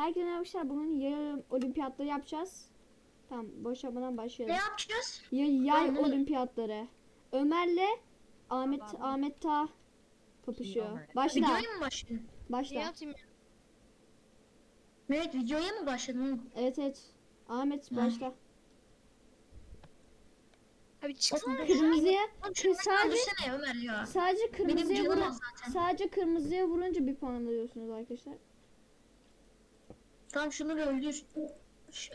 Herkese merhaba arkadaşlar. Bugün yay olimpiyatları yapacağız. Tamam boş yapmadan Ne başlayalım. yapacağız? Ya, yay bunu- olimpiyatları. Ömer'le Ahmet Ahmet Ta kapışıyor. Başla. Videoya mı başladın? Ne Başla. yapayım ya? Mehmet videoya mı başladın? Evet evet. Ahmet başla. Abi çıksana. Kırmızıya sadece öldürsene Ömer ya. sadece kırmızıya vurun. Sadece kırmızıya vurunca bir puan alıyorsunuz arkadaşlar. Tamam şunu bir öldür.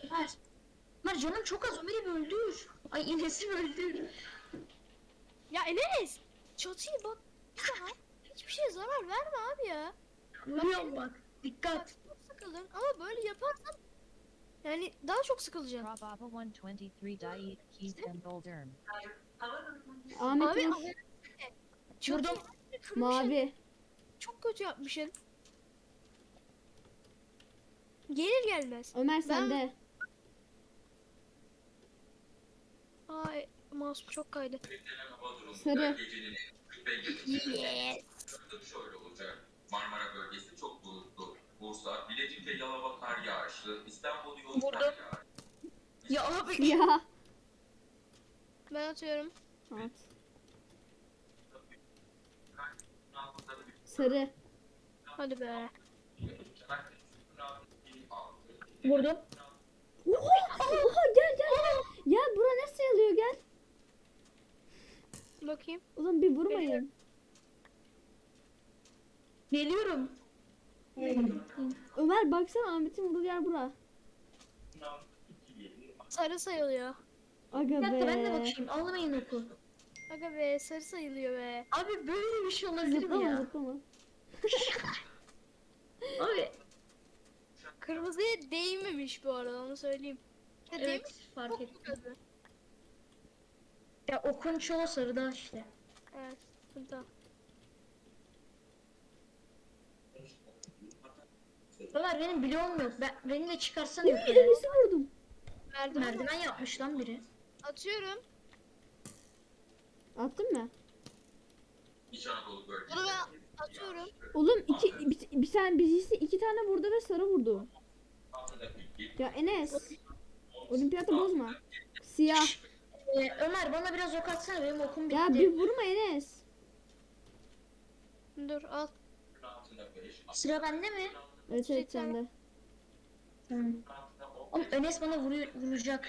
Ömer. Ömer canım çok az Ömer'i bir öldür. Ay İnes'i bir öldür. Ya Enes. Çatıyı bak. Bir daha. Hiçbir şeye zarar verme abi ya. Vuruyorum bak. Dikkat. Çok sıkıldın ama böyle yaparsan yani daha çok sıkılacaksın. Rababa 123 Diet Keys and Golderm. Ahmet Abi kırmışsın. Mavi. Çok kötü yapmışsın. Gelir gelmez. Ömer sende. Ay mouse çok kaydı. Sarı. Yes. Şöyle olacak. Marmara bölgesi çok bulutlu. Bursa, Bilecik ve Yalova kar yağışlı. İstanbul yoğun kar yağışlı. Ya abi. Siyah. Ben atıyorum. At. Sarı. Hadi be. Vurdum. Oha! Oha gel gel gel. Ya bura ne sayılıyor gel. Bakayım. Oğlum bir vurmayın. Geliyorum. Ömer baksana Ahmet'in vurduğu yer bura. Sarı sayılıyor. Aga Bir dakika ben de be. bakayım. Almayın oku. Aga be sarı sayılıyor be. Abi böyle bir şey olabilir mi Zıplama ya? zıplama. Abi. Kırmızıya değmemiş bu arada onu söyleyeyim. Ya Evet değmiş fark ettim. Ya okun çoğu sarıda işte. Evet. Tamam. Ömer benim bloğum yok. Ben, beni de çıkarsana Uy yukarı. Enes'i vurdum. Ama Merdiven yapmış lan biri. atıyorum. Attın mı? Bunu ben atıyorum. Oğlum iki bir, bir tane birisi iki tane vurdu ve sarı vurdu. Ya Enes. Olimpiyatı bozma. Siyah. Ee, Ömer bana biraz ok atsana benim okum bitti. Ya bir vurma Enes. Dur al. Sıra bende mi? Evet evet sende. Tamam. Oğlum Enes bana vuruyor, vuracak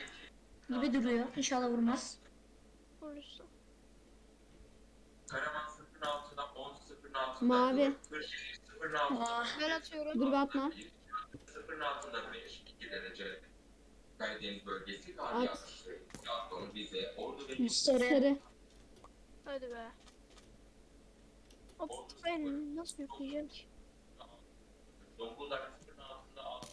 gibi duruyor. İnşallah vurmaz. Vurursun. Karaman sıfırın altına 10 sıfırın altında. Mavi. Ah, Ben atıyorum. Dur be atma. Sıfırın altında 5, 2 derece. Karadeniz bölgesi kar At. yağışlı. Trabzon, Rize, Ordu ve sarı. Hadi be. Hop, ben nasıl yükleyeceğim ki? Zonguldak sıfırın altında 6.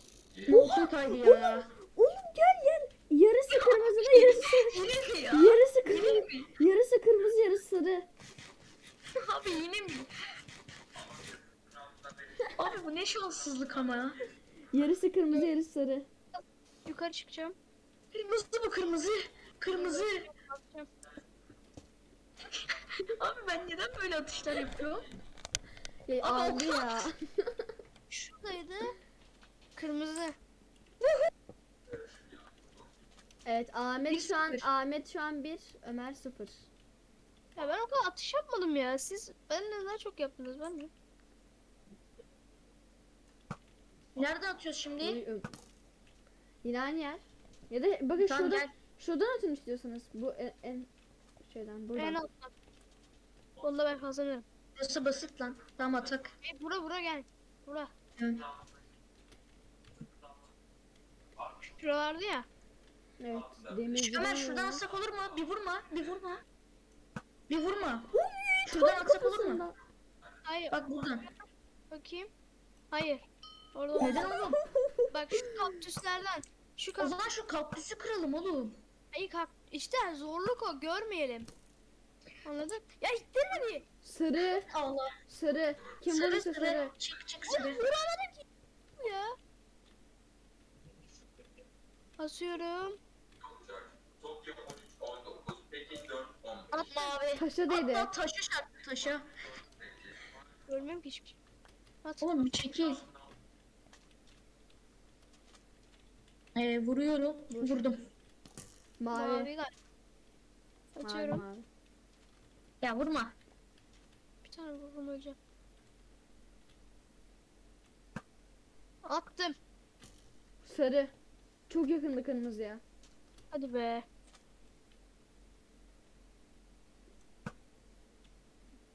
Mouse'um kaydı ya. Oğlum gel gel. Yarısı kırmızı yarısı sarı. Yine mi ya? Yarısı kırmızı. Yarısı kırmızı yarısı sarı. Abi yine mi? Abi bu ne şanssızlık ama. Yarısı kırmızı yarısı sarı. Yukarı çıkacağım. Kırmızı bu kırmızı. Kırmızı. Abi ben neden böyle atışlar yapıyorum? Ya Ama abi ya. Şuradaydı. Kırmızı. Evet Ahmet şu an Ahmet şu an 1, Ömer 0. Ya ben o kadar atış yapmadım ya. Siz benden daha çok yaptınız ben mi? Nerede atıyoruz şimdi? Yine aynı yer. Ya da bakın Tamam şuradan gel. şuradan atın istiyorsanız. Bu en, en şeyden buradan. En alttan. Onda ben kazanırım. Burası basit lan. Tamam atak. Hey, bura bura gel. Bura. Evet. Şura vardı ya. Evet. Demir. Ömer şuradan atsak olur mu? Bir vurma. Bir vurma. Bir vurma. Şuradan atsak olur mu? Hayır. Bak buradan. Bakayım. Hayır. Orada. Neden oğlum? Bak şu kaktüslerden. Şu O kaktüs. zaman şu kaktüsü kıralım oğlum. Hayır kak işte zorluk o görmeyelim. Anladın? Ya ittirme bir. Sarı. Allah. Sarı. Kim sarı vurursa sarı. sarı. Çık çık sarı. Vuramadım ki. Ya. Basıyorum. Tokyo 13, 19, Pekin 4, 10. Atma abi. Taşa değdi. Atma taşa çarptı taşa. Görmüyorum ki hiçbir şey. At. Oğlum bir çekil. Ee, vuruyorum. Vurdum. Mavi. Galiba. Mavi. Ya vurma. Bir tane vururum öleceğim. Attım. Sarı. Çok yakındı kırmızıya. Hadi be.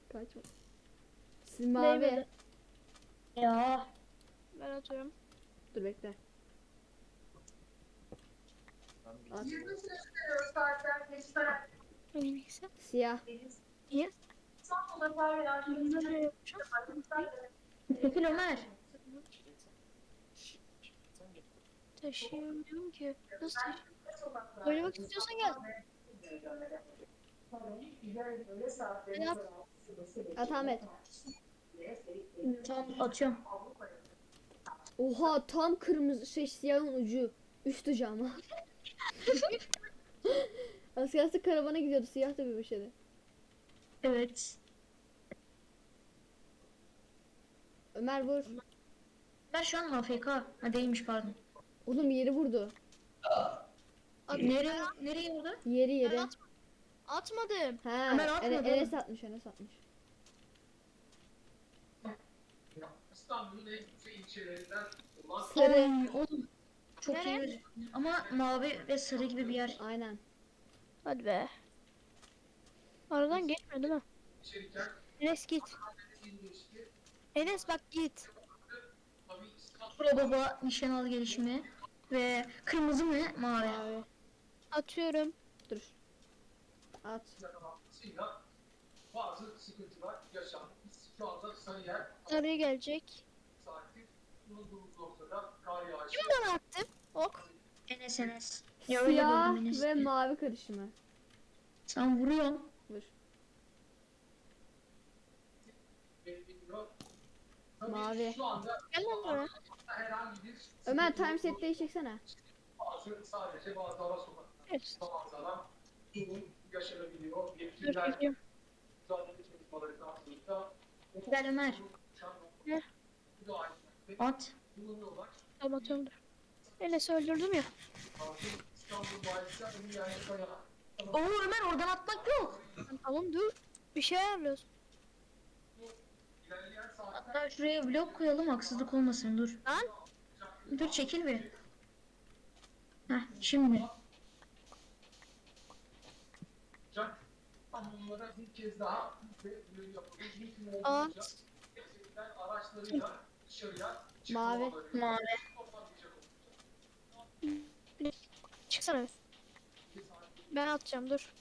Kaçma. Siz mavi. Ya. Ben atıyorum. Dur bekle. Siyah. Yapacağım. Çekil Ömer. Taşıyamıyorum ki. Nasıl taşıyayım? Oynamak istiyorsan gel. Hadi at. At Ahmet. Tamam atıyorum. Oha tam kırmızı şey siyahın ucu. Üstü cama. Askersi karavana gidiyordu. Siyah da bir şeydi. Evet. Ömer vur. Ben şu an AFK. Ha değilmiş pardon. Oğlum yeri vurdu. At. Nereye, nereye vurdu? Yeri Ben yeri. atma- Atmadım. Ha, Ömer atmadı Ene- oğlum. Enes atmış, Enes atmış. İstanbul'un en yüksek ilçelerinden olan Sarı. Oğlum. Çok Nereye? iyi. Ama mavi ve sarı gibi bir yer. Aynen. Hadi be. Aradan geçmiyor değil mi? Enes git. Enes bak git. Pro baba nişan al gelişimi. Ve kırmızı mı? Mavi. Mavi. Atıyorum. Dur. At. yakalanmasıyla bazı sıkıntılar yaşandı. Biz şu anda Sarıyer Sarıya gelecek. Şuradan attım. Ok. Enes Enes. Ya öyle Siyah Enes. ve mavi karışımı. Sen vuruyorsun. Vur. Mavi. Şu anda Gel lan buraya. Ömer time set değiştirsene. sadece bazı ara. Evet. Yaşanabiliyor. Dur Yetkililer geliyorum. müdahale çalışmaları kapsamında Gel Ömer. Ne? müdahalelerde At. Tamam atıyorum dur. Enes'i öldürdüm ya. Oo Ömer oradan atmak yok. Tamam dur. Bir şey ayarlıyoruz. Hatta şuraya blok koyalım haksızlık olmasın dur. Lan. Dur çekil bir. Heh şimdi. At. Mavi. Mavi. Çıksana. Ben atacağım dur.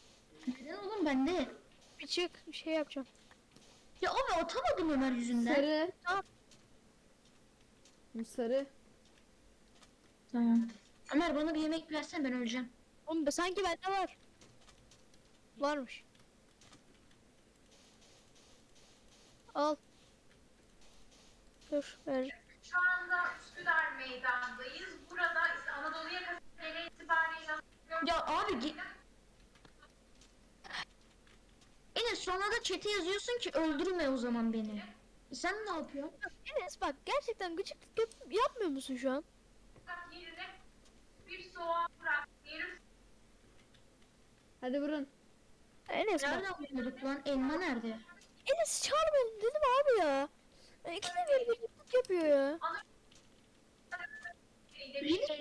Neden oğlum bende? Bir çık. Bir şey yapacağım. Ya abi atamadım Ömer yüzünden. Sarı. Tamam. Sarı. Tamam. Ömer bana bir yemek versen ben öleceğim. Oğlum be sanki bende var. Varmış. Al. Dur ver. Şu anda Üsküdar Meydan'dayız. Burada işte Anadolu yakası genel itibariyle Ya abi ge- Enes sonra da chat'e yazıyorsun ki öldürme o zaman beni. Sen ne yapıyorsun? Enes bak gerçekten gıcıklık yap- yapmıyor musun şu an? bir soğan bırak. Hadi vurun. Enes bak. Nereden buluyorduk lan? Elma nerede? Enes çağırmayın dedim abi ya. Ya İkide bir gıcıklık yapıyor ya.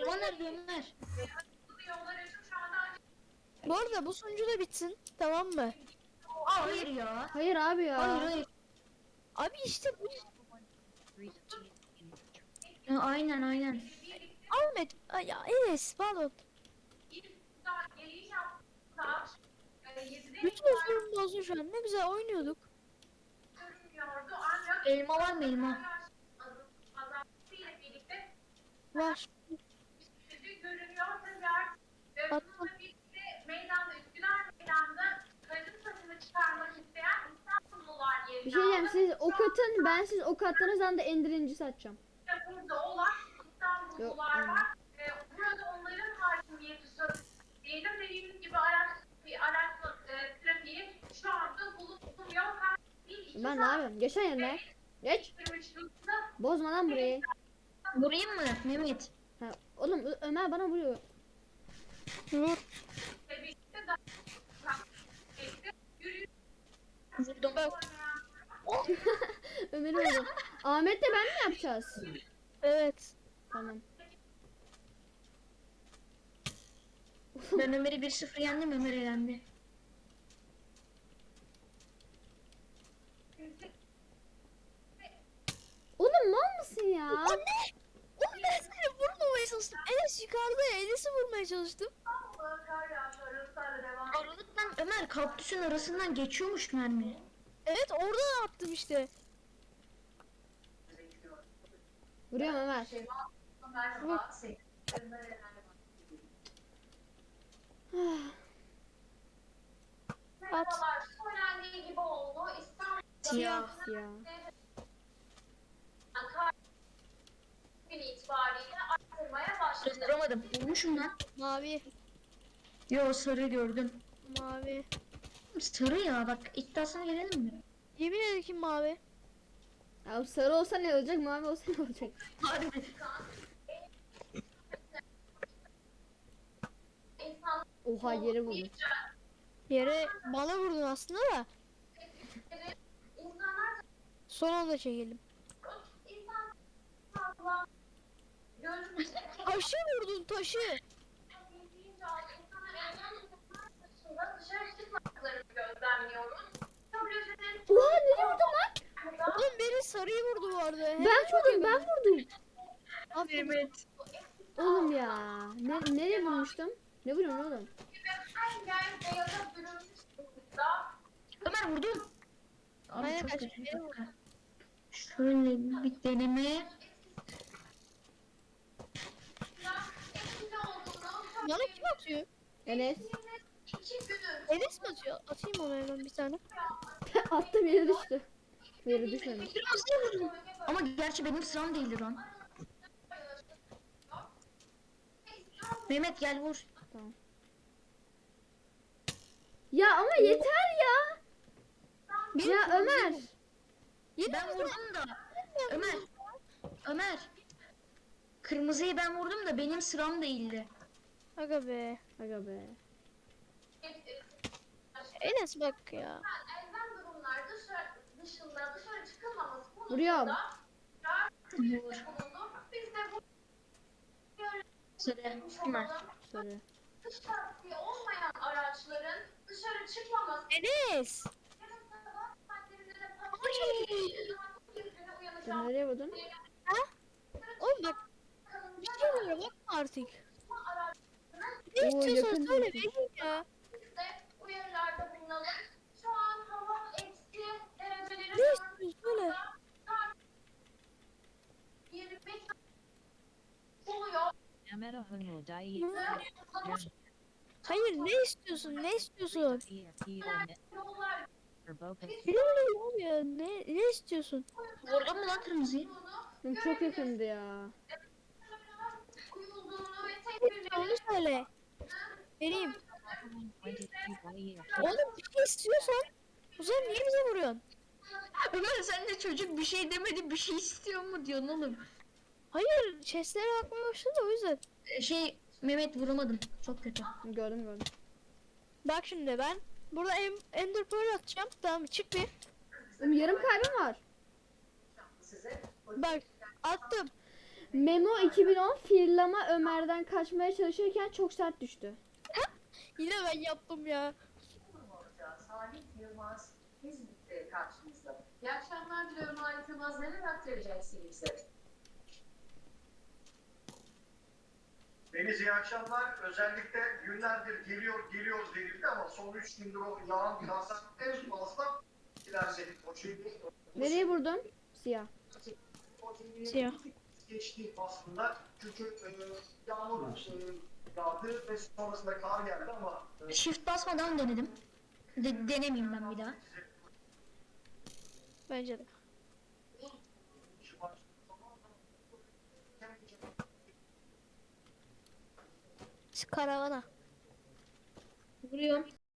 Nerede Ömer? anda Bu arada bu sunucu da bitsin. Tamam mı? Hayır ya. Hayır abi ya. Hayır hayır. Abi işte bu aynen aynen. Ahmet. Ay ya Enes pardon. Bütün huzurum bozdu şu an. Ne güzel oynuyorduk. Elma var mı elma? Var. görünüyor. Artık e, Attım. bununla birlikte meydanda, Meydan'da kadın saçını çıkarmak isteyen İstanbullular yerine Bir şey diyeceğim siz ok atın ben siz ok attığınız anda endirincisi atacağım. burada olan İstanbullular Yok, var. Ee, burada onların hakimiyeti söz. Diyelim dediğimiz gibi araç, bir araç e, trafiği şu anda bulunmuyor. Her bir iki Ben ne yapıyorum? Geç. saat sürmüşlüğünde Bozma lan burayı. Vurayım mı Mehmet? Ha, Oğlum Ö- Ömer bana vuruyor. Vur. Vurdum. Ömer'i vurdum. Ahmet'le ben mi yapacağız? Evet. Tamam. Ben Ömer'i 1-0 yendim Ömer elendi. Oğlum mal mısın ya? Anne! Oğlum ben seni vurmamaya çalıştım. Enes yukarıda ya. Enes'i vurmaya çalıştım. Aralıktan Ömer kaktüsün arasından geçiyormuş mermi. Evet oradan attım işte. Vuruyorum Ömer. Gibi oldu. İstanbul Siyah. ya. kar gün itibariyle arttırmaya başladı. Vuramadım. Vurmuşum lan. Mavi. Yo sarı gördüm. Mavi. Sarı ya bak iddiasına gelelim mi? Yemin ederim ki mavi. Ya sarı olsa ne olacak, mavi olsa ne olacak? Harbi. Oha yere vurdum. Yere bana vurdun aslında da. Son anda çekelim. Taşı vurdun taşı. Oha nereye vurdum lan? Oğlum beni sarıyı vurdu bu arada. Hem Ben vurdum, ben vurdum. Aferin. Oğlum ya. Ne, nereye vurmuştum? Ne vuruyorsun oğlum? Ömer vurdum. Abi Aynen çok kaçtı, kötü. vurdu. Şöyle bir deneme. Bana kim atıyor? Enes. Enes mi atıyor? Atayım ona hemen bir tane. Attım yere düştü. Yere düşmemiş. Kırmızıya vurdum. Ama gerçi benim sıram değildi lan. Mehmet gel vur. Ya ama yeter ya. Ya Ömer. Yine Ben vurdum. vurdum da. Ömer. Ömer. Kırmızıyı ben vurdum da benim sıram değildi. Aga be. Aga be. Enes bak ya. elzem durumlar dışarı, dışında dışarı çıkılmaması konusunda Vuruyorum. Vur. Biz de bu Sarı. Dış lastiği olmayan araçların dışarı çıkmaması Enes. Sen nereye vurdun? Oğlum bak bir şeylere bakma artık. Ne Oo, istiyorsan yakın söyle diyorsun. vereyim ya. Biz de uyarılarda bulunalım. Şu an hava eksi dereceleri Ne istiyorsun söyle. 25 buluyor. Ameta Hungo Dai Hayır ne istiyorsun ne istiyorsun? Yollar Verboten Bilmiyorum oğlum ya ne, ne istiyorsun? Vurdun mu lan kırmızıyı? Oğlum Çok yakındı ya. uyulduğunu ve Hepsi tedbirlerin onu söyle. Vereyim. 22 Dai Oğlum bir şey istiyorsan o zaman niye bize vuruyorsun? Ömer sen de çocuk bir şey demedi bir şey istiyor mu diyorsun oğlum. Hayır chestlere bakmaya başladı o yüzden. Ee, Şey Mehmet vuramadım. Çok kötü. Gördüm gördüm. Bak şimdi ben burada em- Ender Pearl atacağım. Tamam çık bir. Yarım kalbim var. Bak attım. Memo 2010 Firlama Ömer'den kaçmaya çalışırken çok sert düştü. Yine ben yaptım ya. Salih Yılmaz İzmit'te karşınızda. İyi akşamlar diliyorum Halit Yılmaz. Neler aktaracaksın bize? Deniz iyi akşamlar. Özellikle günlerdir geliyor geliyoruz denildi ama son 3 gündür o yağan gazlar en fazla ilerledik. O çünkü Nereye vurdum? Siyah. o Siyah. geçti aslında. Çünkü e, yağmur e, yağdı ve sonrasında kar geldi ama e, Shift basmadan denedim. De denemeyeyim ben bir daha. Bence de. Karavana. Vuruyorum.